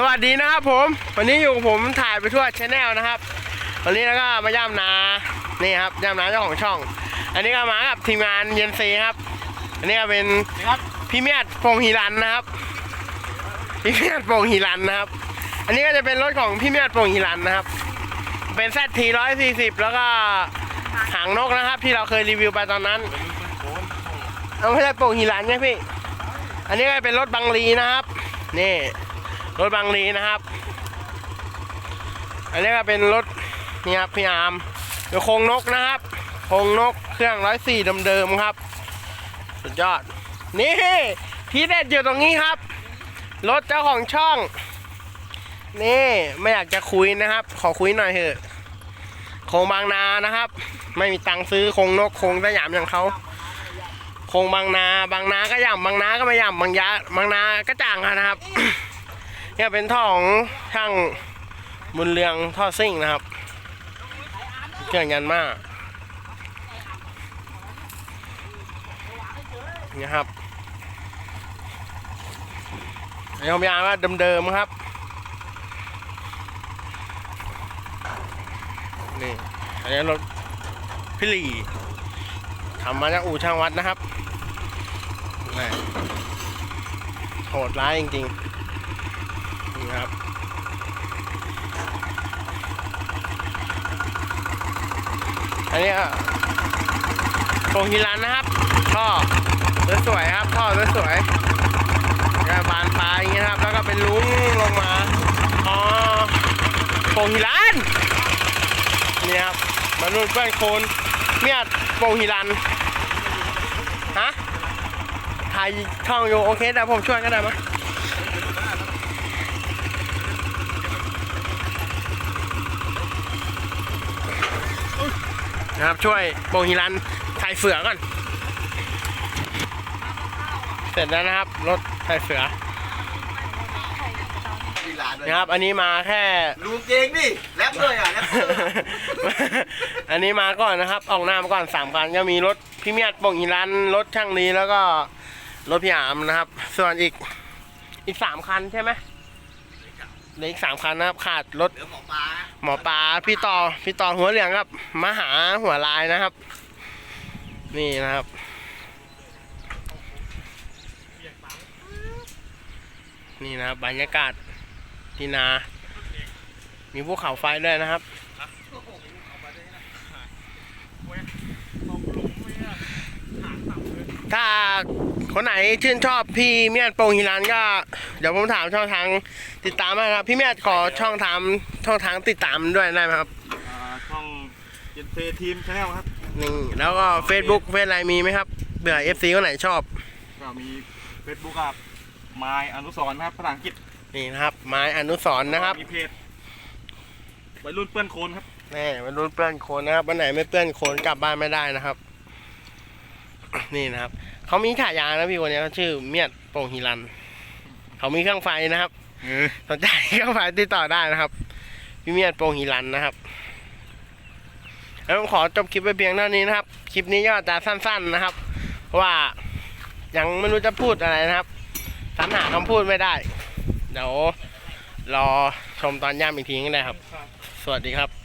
สวัสดีนะครับผม วันนี้อยู่กับผมถ่ายไปทั่วชแนลนะครับ วันนี้แล้วก็มาย่ำนา นี่ครับย่ำนาเจ้าของช่อง อันนี้ก็มากับทีมงานเย็นซีครับ อันนี้ก็เป็นครับพี่เมียดโปงฮีรันนะครับ พี่เมียดโปงฮีรันนะครับ อันนี้ก็จะเป็นรถของพี่เมียดโปงฮีรันนะครับ เป็นแซทีร้อยสี่สิบแล้วก็หางนกนะครับ ที่เราเคยรีวิวไปตอนนั้นเอาไม่ใช่โป่งหิรันไงพี่ อันนี้ก็เป็นรถบังลีนะครับ นี่ รถบังลีนะครับ อันนี้ก็เป็นรถนี่ครับพี่อามเดี๋ยวโคงนกนะครับโคงนกเครื่องร้อยสี่เดิมๆครับ สุดยอด นี่ที่เด็ดอยู่ตรงนี้ครับ รถเจ้าของช่อง นี่ไม่อยากจะคุยนะครับ ขอคุยหน่อยเถอะโคงบางนานะครับ ไม่มีตังค์ซื้อโคงนกโคงสยามอย่างเขาคงบางนา บางนาก็ย่ำบางนาก็ไม่ย่ำบางยะบางนาก็จ่างนะครับ เนี่ยเป็นท่อของช่างบุญเรืองท่อซิ่งนะครับเครื่องยันมากนี่ครับยอมยางว่าเดิมๆครับนี่อันนี้รถพี่หลีทำมาจากอู่ช่างวัดนะครับโหดร้ายจริงๆ นี่ครับอันนี้ก็โครงฮิรันนะครับท่อสวยๆครับท่อสวยๆกระบานปลายอย่างนี้นะครับ แล้วก็เป็นลุ้งลงมาอ๋อโครงฮิรันนี่ครับมนุ่นเพื่อนโคนเมียโปงฮิรันฮะถ่ายช่องอยู่โอเคแต่ผมช่วยก็ได้มั้ย นะครับช่วยโปงฮิรันถ่ายเสือก่อน เสร็จแล้วนะครับ รถถ่ายเสือกีฬาด้วยนะครับ อันนี้มาแค่ ดูเก่งดิแรปเลยอะแรปเลยอันนี้มาก่อนนะครับ ออกหน้ามาก่อนสามคันก็มีรถพี่เมียดโป่งหิรันรถช่างลีแล้วก็รถพี่อามนะครับ ส่วนอีกอีกสามคันใช่ไหม เหลืออีกสามคันนะครับ ขาดรถ เหลือหมอปลาหมอปลาพี่ต่อพี่ต่อหัวเหลืองครับมาหาหัวลายนะครับ นี่นะครับ นี่นะครับบรรยากาศที่นา มีภูเขาไฟด้วยนะครับ ถ้า คนไหนชื่นชอบพี่เมียดโปงฮิรันก็ เดี๋ยวผมถามช่องทางติดตามให้ครับ พี่เมียดขอช่องทางช่องทางติดตามด้วยได้ไหมครับอ่าช่องเย็นเฟทีมชาแนลครับ นี่แล้วก็ Facebook เฟซอะไรมีไหมครับเผื่อ FC คนไหนชอบ ก็มี Facebook กับมายอนุสรณ์ครับภาษาอังกฤษนี่นะครับ ไม้อนุสรณ์นะครับมีเพจวัยรุ่นเปื้อนโคลนครับ นี่มันรุ่นเปื้อนโคลนนะครับวันไหนไม่เปื้อนโคลนกลับบ้านไม่ได้นะครับ นี่นะครับ เขามีฉายานะพี่คนนี้เขาชื่อเมียดโป่งฮิรัน เขามีเครื่องไฟนะครับเออสนใจเครื่องไฟติดต่อได้นะครับ พี่เมียดโป่งฮิรันนะครับแล้วผมขอจบคลิปไปเพียงเท่านี้นะครับ คลิปนี้ก็จะสั้น ๆนะครับ เพราะว่ายังไม่รู้จะพูดอะไรนะครับสรรหาคำพูดไม่ได้ เดี๋ยวรอชมตอนย่ำอีกทีก็ได้ครับ สวัสดีครับ